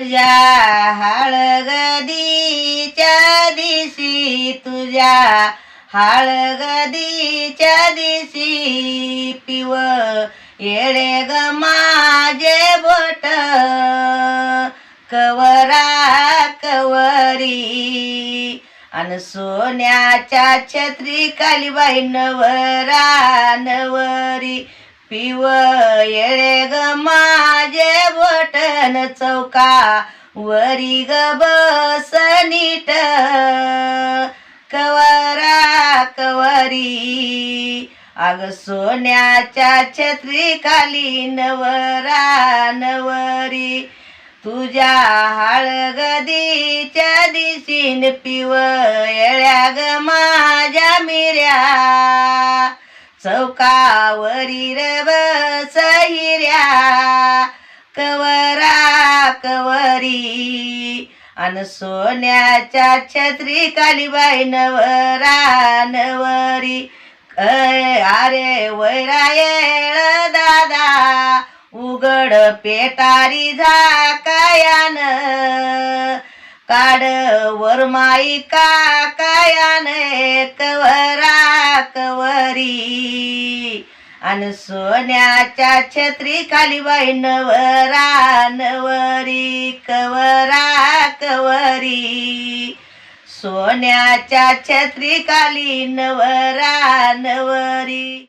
तुझ्या हाळगदीच्या दिशी तुझ्या हाळगदीच्या दिशी पिव येळे ग माझे बोट. कवरा कवरी अन सोन्याच्या छत्री कालीबाई नवरा नवरी पिव येळे ग माझे बटन चौका वरी ग बस नीट. कवरा कवरी. अग सोन्याच्या छत्री खाली नवरा नवरी तुझ्या हळगदीच्या दिशीन पिव येळ्या ग माझ्या मिऱ्या. चौकावरी रब सहिऱ्या कवर कवरी अन सोन्याच्या छत्री कालीबाई नवरा नवरी अरे वैरा येळ दादा उघड पेटारी झाकायान. काड वरमाई काकायान कवर आणि सोन्याच्या छत्री खाली बाई नवरा नवरी कवरा कवरी. सोन्याच्या छत्री खाली नवरा नवरी